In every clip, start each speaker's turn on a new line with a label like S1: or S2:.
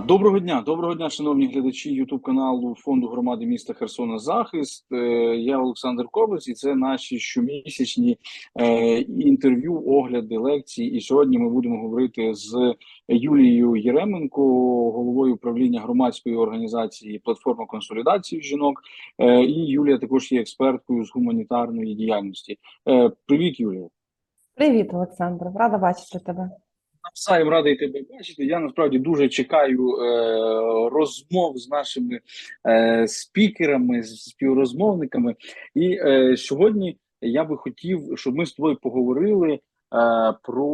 S1: Доброго дня, доброго дня, шановні глядачі Ютуб каналу Фонду громади міста Херсона Захист. Е, Я Олександр Ковець, і це наші щомісячні е, інтерв'ю, огляди, лекції. І сьогодні ми будемо говорити з Юлією Єременко, головою управління громадської організації Платформа консолідації жінок. Е, І Юлія також є експерткою з гуманітарної діяльності. Привіт, Юлія.
S2: Привіт, Олександр. Рада бачити тебе.
S1: Навзаєм радий тебе бачити. Я насправді дуже чекаю е, розмов з нашими е, спікерами, з співрозмовниками. І е, сьогодні я би хотів, щоб ми з тобою поговорили е, про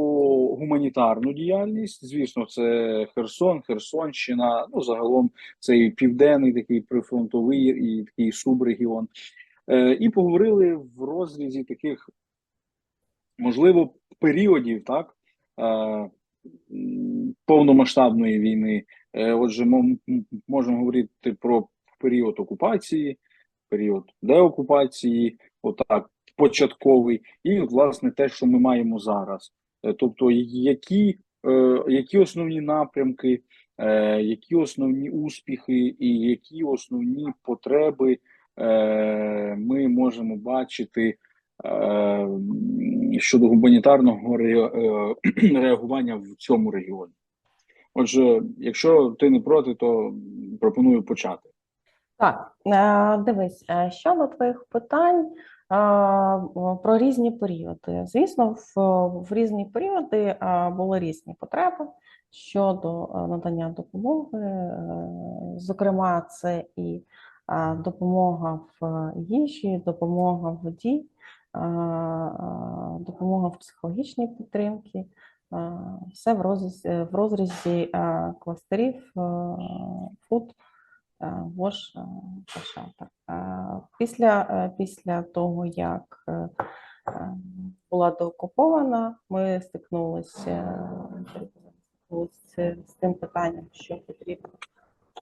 S1: гуманітарну діяльність. Звісно, це Херсон, Херсонщина. Ну загалом цей південний такий прифронтовий і такий субрегіон. Е, і поговорили в розрізі таких можливо періодів, так. Повномасштабної війни. Е, Отже, ми можемо говорити про період окупації, період деокупації, отак, початковий, і власне те, що ми маємо зараз. Е, Тобто, які, е, які основні напрямки, які основні успіхи і які основні потреби ми можемо бачити щодо гуманітарного е, реагування в цьому регіоні. Отже, якщо ти не проти, то пропоную почати.
S2: Так, е, дивись, е, щодо твоїх питань е, про різні періоди. Звісно, в, в різні періоди е, були різні потреби щодо е, надання допомоги. Е, Зокрема, це і е, допомога в їжі, допомога в воді, е, е, допомога в психологічній підтримці. Е, Все в розрізі, в розрізі е, кластерів е, фуд, вош та. Е, Після, е, після того, як е, е, була деокупована, ми стикнулися з тим питанням, що потрібна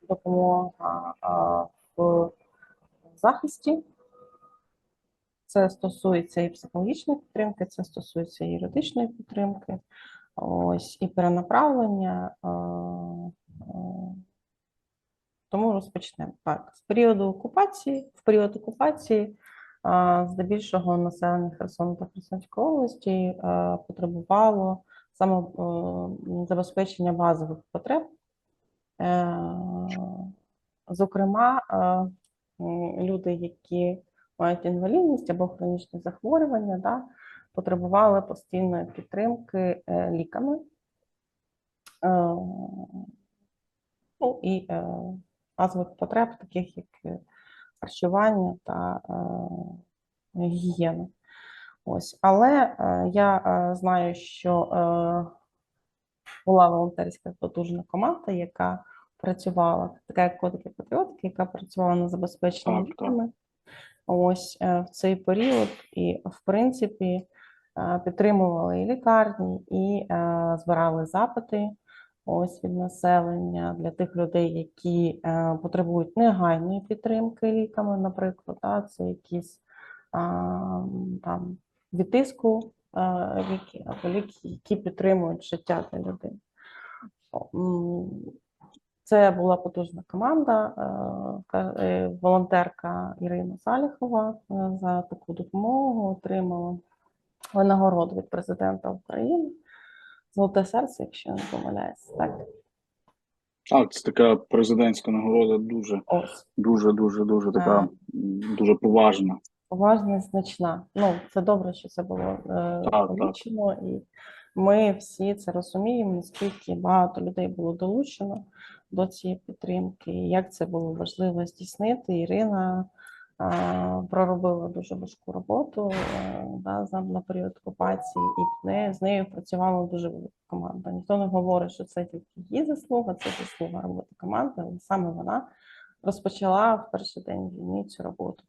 S2: допомога в захисті. Це стосується і психологічної підтримки, це стосується і юридичної підтримки, ось і перенаправлення. Тому розпочнемо. Так, з періоду окупації, в період окупації здебільшого населення Херсону та Херсонської області потребувало саме забезпечення базових потреб. Е, Зокрема, люди, які мають інвалідність або хронічні захворювання, да, потребували постійної підтримки е, ліками. Е, Ну і е, базових потреб, таких як е, харчування та е, гігієна. Ось, але е, я е, знаю, що е, була волонтерська потужна команда, яка працювала, така як котики патріотки, яка працювала на забезпеченні ліками. Ось е, в цей період, і в принципі е, підтримували і лікарні, і е, збирали запити ось від населення для тих людей, які потребують негайної підтримки ліками, наприклад, да, це якісь там від тиску ліки або ліки, які підтримують життя для людей. Це була потужна команда, е, е, волонтерка Ірина Саліхова е, за таку допомогу отримала винагороду від президента України. Золоте серце, якщо не помиляюсь. Так,
S1: Так, це така президентська нагорода, дуже,
S2: ось
S1: дуже, дуже, дуже така
S2: А.
S1: дуже поважна.
S2: поважна, і значна. Ну, це добре, що це було е, і ми всі це розуміємо, наскільки багато людей було долучено до цієї підтримки, як це було важливо здійснити. Ірина проробила дуже важку роботу е, да, на період окупації, і з нею працювала дуже велика команда. Ніхто не говорить, що це тільки її заслуга, це заслуга роботи команди, але саме вона розпочала в перший день війни цю роботу.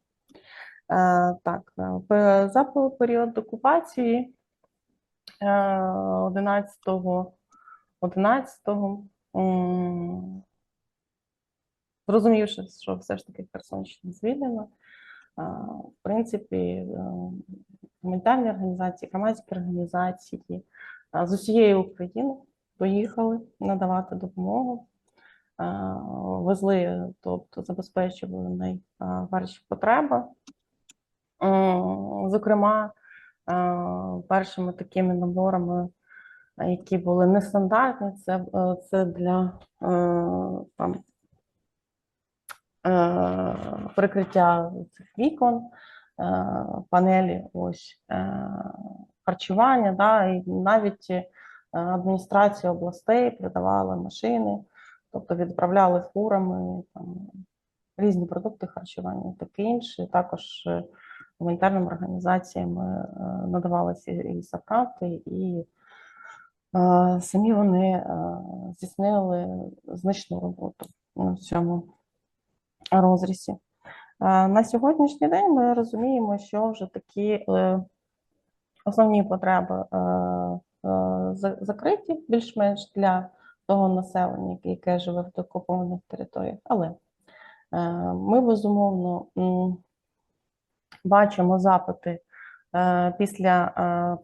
S2: Е, Так, е, за період окупації е, 11-го, 11-го, м, зрозумівши, що все ж таки Херсонщина звільнена, е, в принципі, е, гуманітарні організації, громадські організації е, з усієї України поїхали надавати допомогу. везли, тобто забезпечували найперші потреби. Зокрема, е, першими такими наборами, е, які були нестандартні, це, е, це для е, там, е, прикриття цих вікон, панелі ось, харчування, да, і навіть адміністрація областей придавала машини, тобто відправляли фурами там, різні продукти харчування, таке інше. Також гуманітарним організаціям надавалися і заправки, і самі вони здійснили значну роботу на цьому розрізі. На сьогоднішній день ми розуміємо, що вже такі е, основні потреби е, е, за- закриті більш-менш для того населення, яке- живе в окупованих територіях. Але ми безумовно бачимо запити після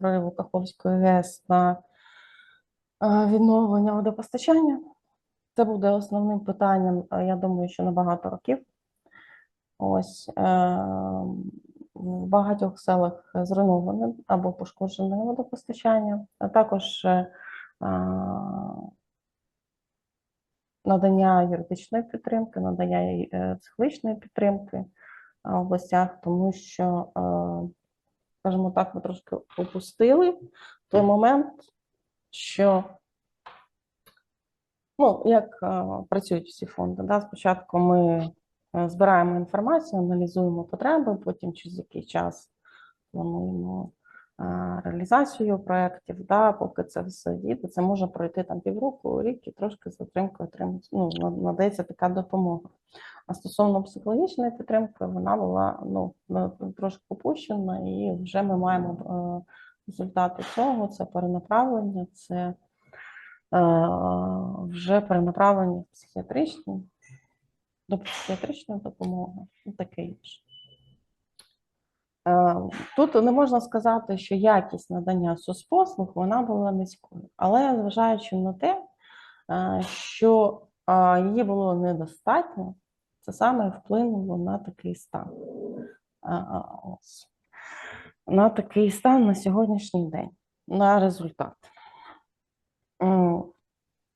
S2: прориву Каховської ГЕС на відновлення водопостачання. Це буде основним питанням, е, я думаю, що на багато років. Ось е, в багатьох селах зруйноване або пошкоджене водопостачання, а також е, надання юридичної підтримки, надання е, психологічної підтримки в областях, тому що, е, скажімо так, ми трошки опустили той момент, що ну, як е, працюють всі фонди. Да? Спочатку ми е, збираємо інформацію, аналізуємо потреби, потім через який час плануємо е, реалізацію проєктів, да, поки це все діти, це може пройти там півроку, рік і трошки затримкою отримати, ну, надається така допомога. А стосовно психологічної підтримки, вона була ну, трошки опущена, і вже ми маємо результати цього: це перенаправлення, це е, вже перенаправлення в психіатричні, до психіатричної допомоги і таке інше. Е, Тут не можна сказати, що якість надання соцпослуг вона була низькою, але зважаючи на те, е, що е, її було недостатньо, це саме вплинуло на такий стан. Ось. На такий стан на сьогоднішній день, на результат.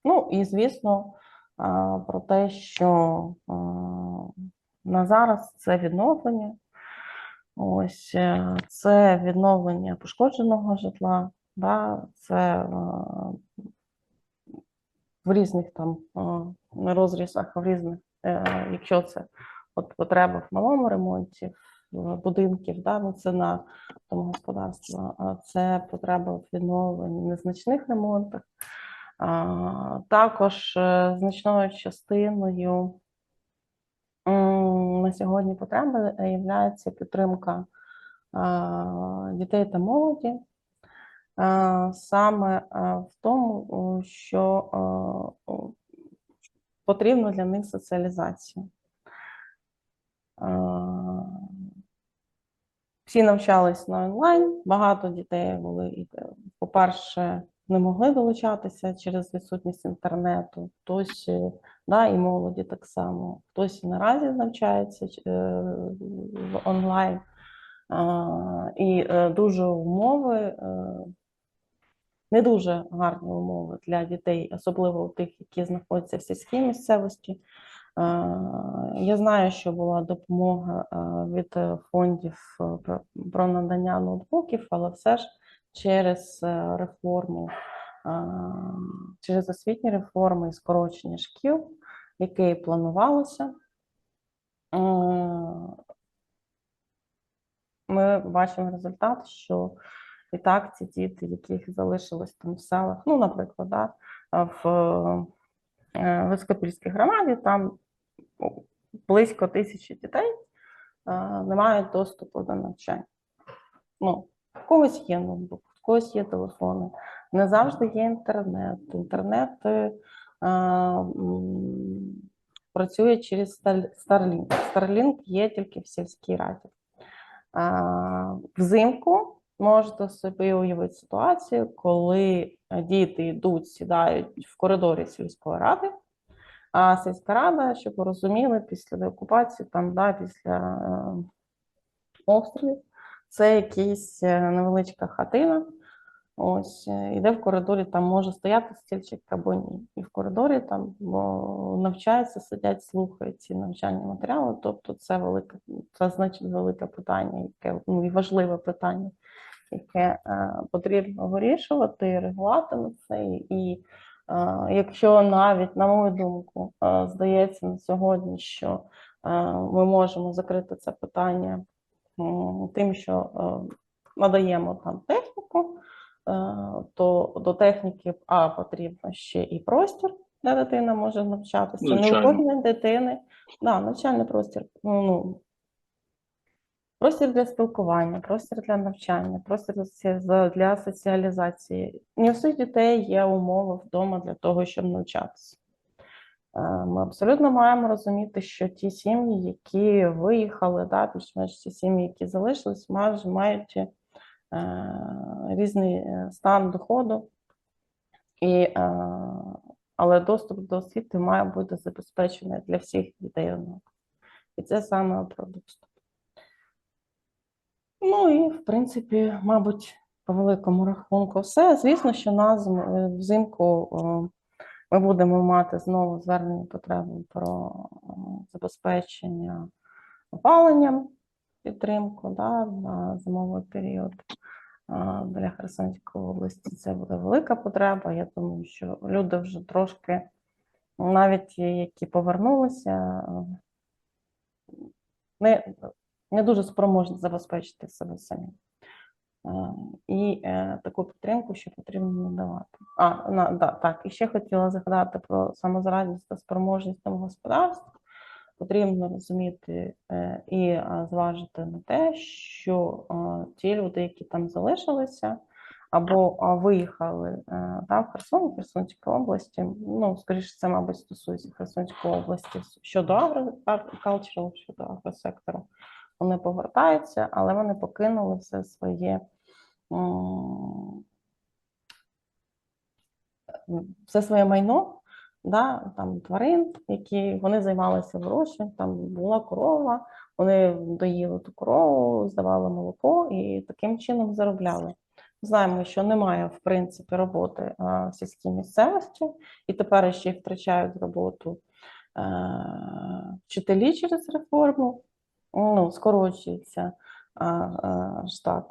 S2: Ну і звісно, про те, що на зараз це відновлення. Ось е, це відновлення пошкодженого житла, да, це е, в різних там е, розрізах, в різних, якщо це от потреба в малому ремонті, будинків, да, ну це на домогосподарства, це потреба в відновленні незначних ремонтах. Також е, значною частиною на сьогодні потреби є підтримка а, дітей та молоді. Саме в тому, що а, потрібно для них соціалізація. Всі навчались на онлайн, багато дітей були, е, по-перше, не могли долучатися через відсутність інтернету, хтось е, да, і молоді так само, хтось і наразі навчається е, в онлайн. І дуже умови, не дуже гарні умови для дітей, особливо тих, які знаходяться в сільській місцевості. Е, Я знаю, що була допомога е, від фондів е, про- надання ноутбуків, але все ж через реформу, через освітні реформи і скорочення шкіл, яке і планувалося, ми бачимо результат, що і так ці діти, яких залишилось там в селах, ну, наприклад, да, в Високопільській громаді там близько тисячі дітей е, не мають доступу до навчання. Ну, в когось є ноутбук, в когось є телефони, не завжди є інтернет. Інтернет е, м, працює через Starlink. Starlink є тільки в сільській раді. А, Взимку можете собі уявити ситуацію, коли е, діти йдуть, сідають в коридорі сільської ради, А сільська рада, щоб ви розуміли, після деокупації, там, да, після е, обстрілів, це якась е, невеличка хатина. Ось, е, іде в коридорі, там може стояти стільчик або ні. І в коридорі там бо, навчаються, сидять, слухають ці навчальні матеріали. Тобто це велике, це значить велике питання, яке ну, і важливе питання, яке е, потрібно вирішувати, реагувати на це. І якщо навіть, на мою думку, е, здається на сьогодні, що е, ми можемо закрити це питання тим, що е, надаємо там техніку, е, то до техніки а потрібно ще і простір, де дитина може навчатися. Не у кожної дитини, да, навчальний простір. Ну, ну, простір для спілкування, простір для навчання, простір для соці- за- для соціалізації. Не у всіх дітей є умови вдома для того, щоб навчатися. Е, Ми абсолютно маємо розуміти, що ті сім'ї, які виїхали, да, більш-менш ті сім'ї, які залишились, мають е, різний е, стан доходу, і, е, але доступ до освіти має бути забезпечений для всіх дітей. І це саме про доступ. Ну і, в принципі, мабуть, по великому рахунку все. Звісно, що на зиму- е, взимку ми будемо мати знову звернення потреби про забезпечення опаленням, підтримку да, на зимовий період. Для Херсонської області це буде велика потреба. Я думаю, що люди вже трошки, навіть які повернулися, е, не, не дуже спроможні забезпечити себе самі. Е, І е, таку підтримку ще потрібно надавати. А, на, да, так, і ще хотіла згадати про самозарадність та спроможність домогосподарств. Потрібно розуміти е, і зважити на те, що ті люди, які там залишилися, або виїхали да, в Херсон, Херсонської області, ну, скоріше, це, мабуть, стосується Херсонської області щодо агрокалчеру, щодо агросектору. Вони повертаються, але вони покинули все своє все своє майно, да, там тварин, які вони займалися вирощуванням, там була корова, вони доїли ту корову, здавали молоко і таким чином заробляли. Знаємо, що немає в принципі роботи в сільській місцевості, і тепер ще й втрачають роботу е, вчителі через реформу, ну, скорочується штат.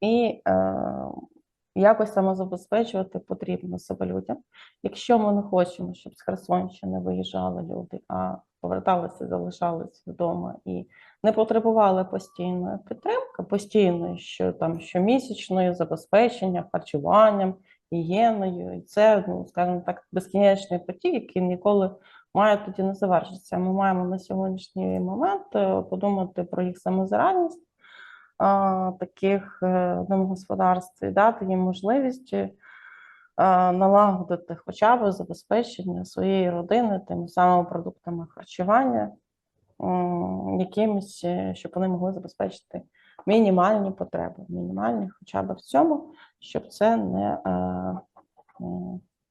S2: І е, якось самозабезпечувати потрібно себе людям. Якщо ми не хочемо, щоб з Херсонщини виїжджали люди, а поверталися, залишалися вдома і не потребували постійної підтримки, постійної, що там щомісячної забезпечення, харчуванням, гігієною, і це, ну скажімо так, безкінечний потік, який ніколи має тоді не завершитися. Ми маємо на сьогоднішній момент е, подумати про їх самозарадність таких е, домогосподарств і дати їм можливість е, налагодити хоча б забезпечення своєї родини тими самими продуктами харчування, е, щоб вони могли забезпечити мінімальні потреби, мінімальні хоча б в цьому, щоб це не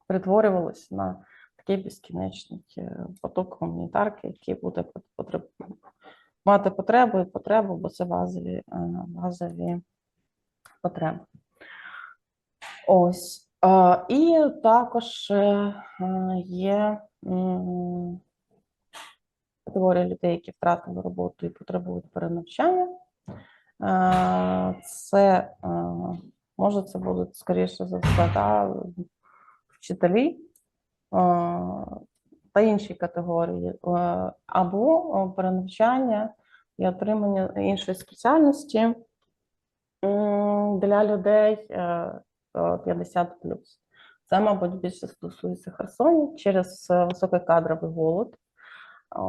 S2: перетворювалося на такий безкінечний е, поток гуманітарки, який буде мати потребу і потребу, бо це базові, е, базові потреби. Ось. Е, І також є категорія людей, які втратили роботу і потребують перенавчання. Це може це будуть скоріше за все да, вчителі та інші категорії, е, або е, перенавчання і отримання іншої спеціальності для людей е, е, 50 Це, мабуть, більше стосується Херсоні через е, високий кадровий голод. Е,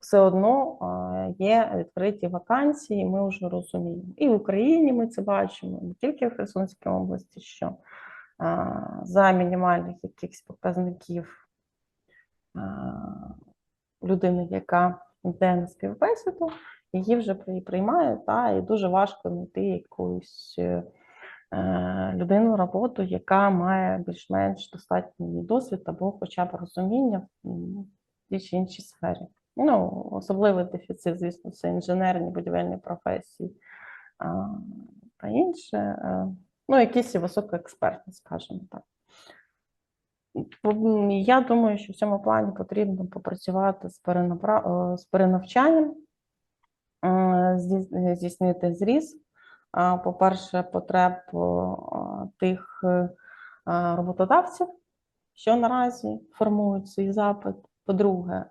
S2: Все одно е, є відкриті вакансії, ми вже розуміємо. І в Україні ми це бачимо, не тільки в Херсонській області, що е, за мінімальних якихось показників е, людини, яка йде на співбесіду, її вже при- приймають, та, і дуже важко знайти якусь е, е, людину роботу, яка має більш-менш достатній досвід або хоча б розуміння в тій чи іншій сфері. Ну, особливий дефіцит, звісно, це інженерні будівельні професії та інше. Е, Ну, якісь і високоекспертні, скажімо так. Я думаю, що в цьому плані потрібно попрацювати з, перенапра... е, з перенавчанням, е, здійснити зріз. По-перше, потреб е, тих е, е, роботодавців, що наразі формують свій запит. По-друге, е,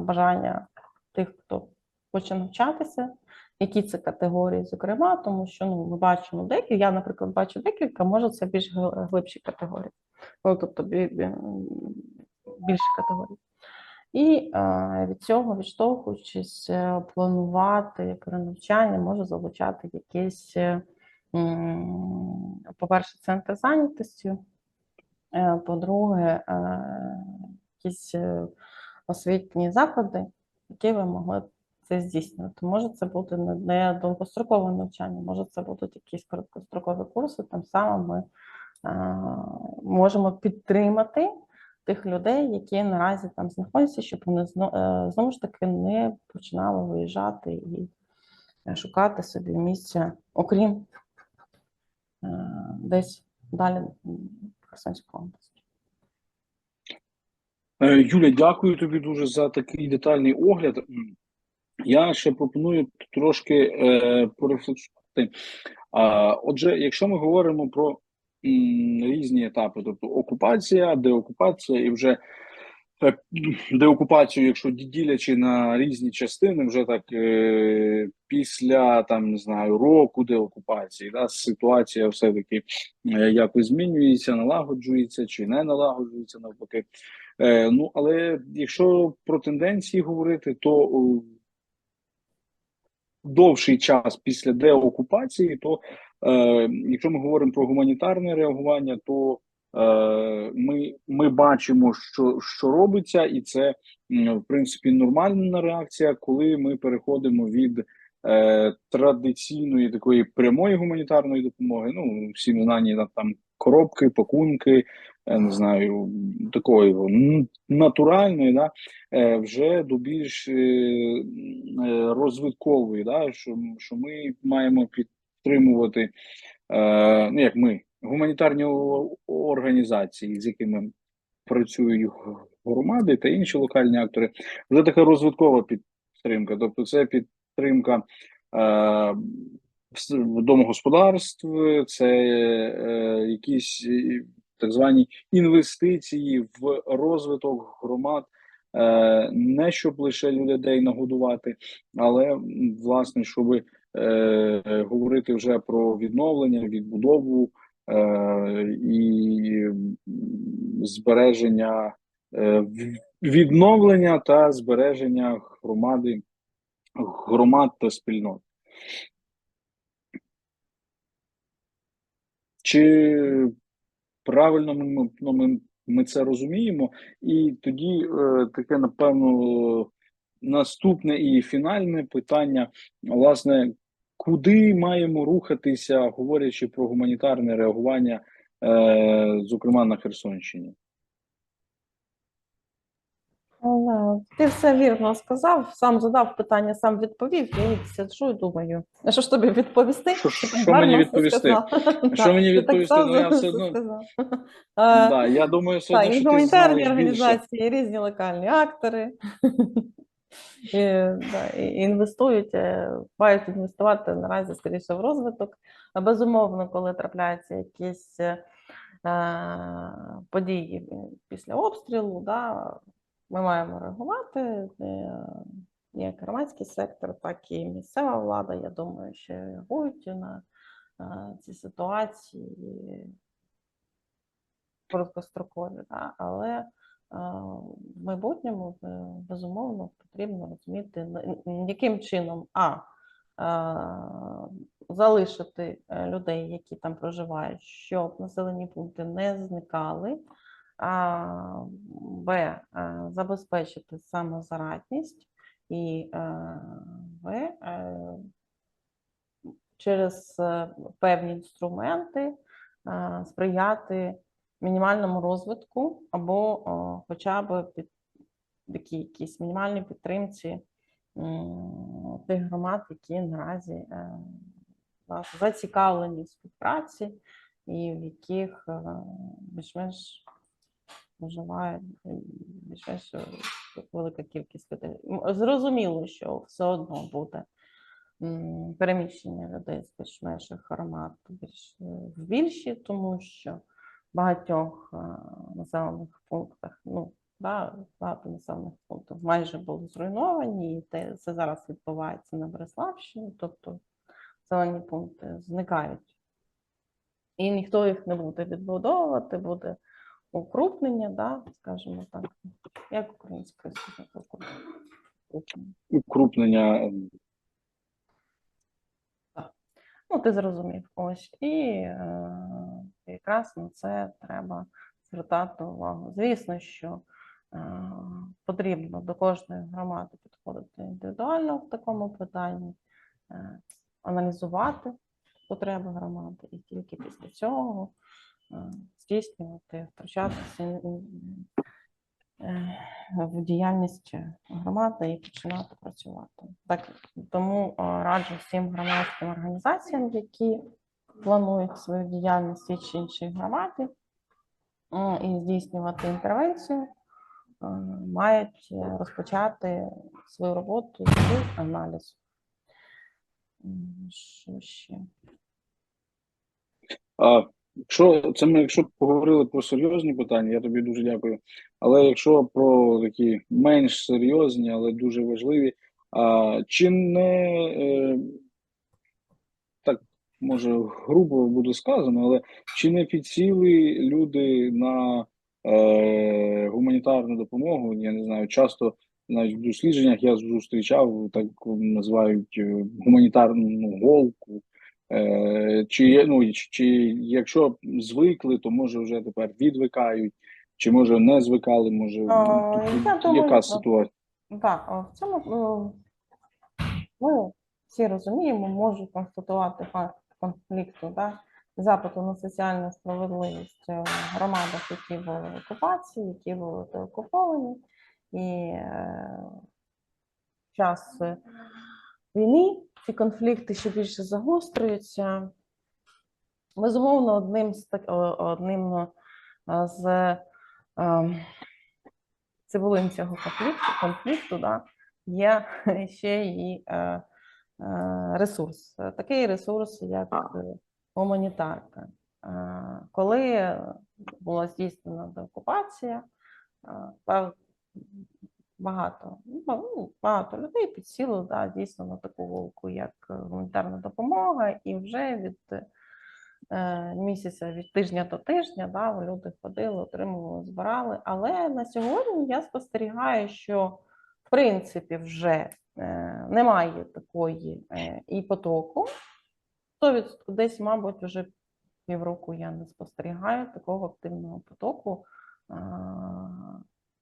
S2: бажання тих, хто хоче навчатися, які це категорії, зокрема, тому що ну, ми бачимо декілька, я, наприклад, бачу декілька, може це більш глибші категорії, ну, тобто бі- бі- більші категорії. І е, від цього, відштовхуючись, е, планувати перенавчання, може залучати якісь, е, по-перше, центри зайнятості, по-друге, якісь освітні заклади, які ви могли б це здійснювати. Може це бути не- довгострокове навчання, може це будуть якісь короткострокові курси. Тим самим ми е, можемо підтримати тих людей, які наразі там знаходяться, щоб вони е, знову ж таки не починали виїжджати і е, шукати собі місця, окрім десь далі в Херсонській області.
S1: Юля, дякую тобі дуже за такий детальний огляд. Я ще пропоную трошки е, порефлексувати. А, отже, якщо ми говоримо про м, різні етапи, тобто окупація, деокупація і вже е, деокупацію, якщо ділячи на різні частини, вже так е, після там не знаю року деокупації, да, ситуація все-таки е, якось змінюється, налагоджується чи не налагоджується навпаки. Е, ну, але якщо про тенденції говорити, то о, довший час після деокупації, то е, якщо ми говоримо про гуманітарне реагування, то е, ми, ми бачимо, що, що робиться, і це в принципі нормальна реакція, коли ми переходимо від е, традиційної такої прямої гуманітарної допомоги. Ну, всі знані на там коробки, пакунки, я не знаю, такої натуральної, да, е, вже до більш е, е, розвиткової, да, що, що ми маємо підтримувати, е, ну як ми, гуманітарні організації, з якими працюють громади та інші локальні актори, вже така розвиткова підтримка. Тобто, це підтримка е, домогосподарств, це е, якісь е, так звані інвестиції в розвиток громад. Е, не щоб лише людей нагодувати, але власне, щоб е, говорити вже про відновлення, відбудову е, і збереження е, відновлення та збереження громади, громад та спільнот. Чи правильно ми, ну, ми, ми це розуміємо? І тоді е, таке, напевно, наступне і фінальне питання, власне, куди маємо рухатися, говорячи про гуманітарне реагування, е, зокрема на Херсонщині?
S2: Але ти все вірно сказав, сам задав питання, сам відповів. Я сиджу і думаю, що ж тобі відповісти?
S1: Що-
S2: Ти
S1: що мені відповісти? Що мені
S2: ти
S1: відповісти? Ну, я все одно-.
S2: Е,
S1: Да, я думаю,
S2: і
S1: що ти
S2: гуманітарні організації, і різні локальні актори і, да, і інвестують, е, мають інвестувати наразі скоріше в розвиток. А Безумовно, коли трапляються якісь е, події після обстрілу, да, ми маємо реагувати. Як громадський сектор, так і місцева влада, я думаю, що реагують на е, ці ситуації короткострокові, да, але е, в майбутньому е, безумовно потрібно розуміти, яким чином а залишити людей, які там проживають, щоб населені пункти не зникали, б е, забезпечити самозарадність і е, в е, через певні інструменти сприяти мінімальному розвитку або хоча б під такій якійсь мінімальній підтримці тих громад, які наразі зацікавлені в співпраці і в яких більш-менш проживає більш-менш е, велика кількість людей. Зрозуміло, що все одно буде переміщення людей з більш-менших громад більш в більші, тому що в багатьох е, населених пунктах, ну да, багато населених пунктів майже були зруйновані, і те, це зараз відбувається на Береславщині, тобто населені пункти зникають. І ніхто їх не буде відбудовувати, буде укрупнення, да, скажімо так. Як українською сказати укрупнення? Укрупнення. Ну, ти зрозумів. Ось. І е, якраз на це треба звертати увагу. Звісно, що е, потрібно до кожної громади підходити індивідуально в такому питанні, е, аналізувати потреби громади, і тільки після цього здійснювати, втручатися ін- ін- е, в діяльність громади і починати працювати. Так, тому раджу всім громадським організаціям, які планують свою діяльність чи іншій громаді е, і здійснювати інтервенцію, е, мають розпочати свою роботу з аналізу. Що ще?
S1: Якщо це ми, якщо поговорили про серйозні питання, я тобі дуже дякую. Але якщо про такі менш серйозні, але дуже важливі, а чи не е, так може грубо буде сказано, але чи не підсіли люди на е, гуманітарну допомогу? Я не знаю, часто навіть в дослідженнях я зустрічав так називають е, гуманітарну голку. Е, чи, ну, чи, якщо звикли, то може вже тепер відвикають, чи може не звикали, може
S2: А,
S1: тут-
S2: я думаю,
S1: яка ситуація?
S2: Так, в цьому ми всі розуміємо, можу констатувати факт конфлікту, да, запиту на соціальну справедливість в громадах, які були в окупації, які були деокуповані, і е, час е, війни ці конфлікти ще більше загострюються. Безумовно, одним з одним з цибулин цього конфлікту, конфлікту да, є ще і ресурс. Такий ресурс, як е, гуманітарка. Коли була здійснена деокупація, багато, ну, ну, багато людей підсіло да, дійсно на таку вулку, як е, гуманітарна допомога, і вже від е, місяця, від тижня до тижня, да, люди ходили, отримували, збирали. Але на сьогодні я спостерігаю, що в принципі вже е, немає такої е, і потоку. 100% десь, мабуть, вже півроку я не спостерігаю такого активного потоку. А,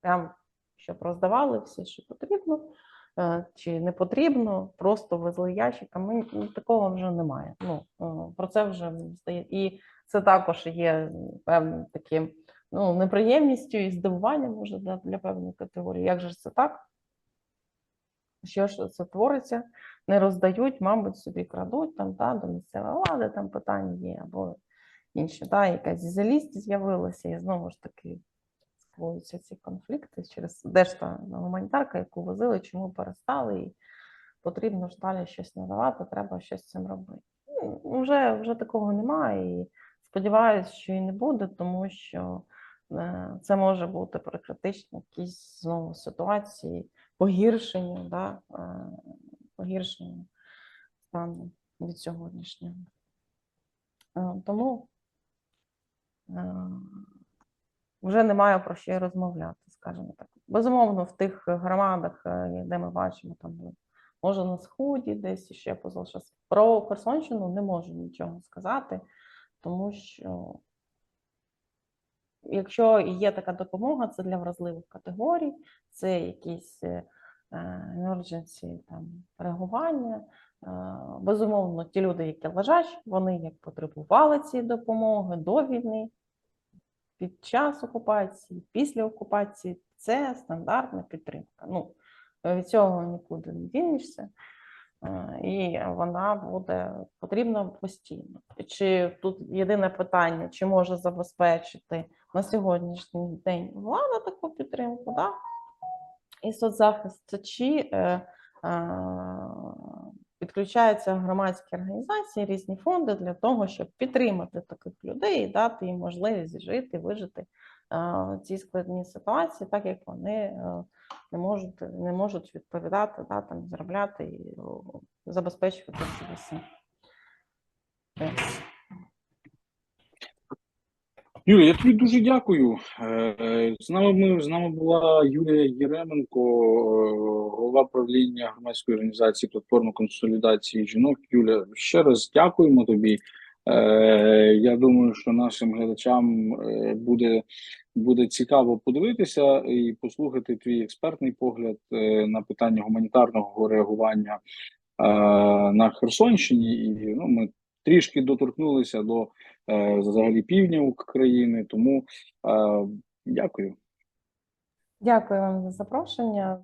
S2: Прям щоб роздавали все, що потрібно, е, чи не потрібно, просто везли ящиками. Ну, Такого вже немає. Ну, е, про це вже стає. І це також є певним таким ну, неприємністю і здивуванням може для, для певної категорії. Як же це так? Що ж це твориться? Не роздають, мабуть, собі крадуть там, та, до місцевої влади, там питання є, або інші, та, якась зізелість з'явилася, і знову ж таки створюються ці конфлікти через де ж та гуманітарка, яку возили, чому перестали, і потрібно ж далі щось надавати, треба щось з цим робити. Ну, Вже, вже такого немає, і сподіваюся, що і не буде, тому що е, це може бути при критичній якійсь знову ситуації, погіршенню, да, е, погіршенню стану від сьогоднішнього. Е, Тому вже немає про що розмовляти, скажімо так. Безумовно, в тих громадах, е, де ми бачимо, там може на сході, десь ще позалишилось. Про Херсонщину не можу нічого сказати, тому що якщо є така допомога, це для вразливих категорій, це якісь е, emergency там реагування, Безумовно, ті люди, які лежать, вони як потребували цієї допомоги до війни, під час окупації, після окупації, це стандартна підтримка. Ну, від цього нікуди не дінешся, е, і вона буде потрібна постійно. Чи тут єдине питання, чи може забезпечити на сьогоднішній день влада таку підтримку, да? і соцзахист, чи е, е, підключаються громадські організації, різні фонди для того, щоб підтримати таких людей і дати їм можливість жити, вижити е, в цій складній ситуації, так як вони е, не можуть, не можуть відповідати, да, там, заробляти і забезпечувати себе.
S1: Юлія, я тобі дуже дякую. Е, З нами ми з нами була Юлія Єременко, е, голова правління громадської організації платформи консолідації жінок. Юля, ще раз дякуємо тобі. Е, Я думаю, що нашим глядачам буде, буде цікаво подивитися і послухати твій експертний погляд на питання гуманітарного реагування на Херсонщині. І ну, ми трішки доторкнулися до взагалі півдня України. Тому е, дякую.
S2: Дякую вам за запрошення.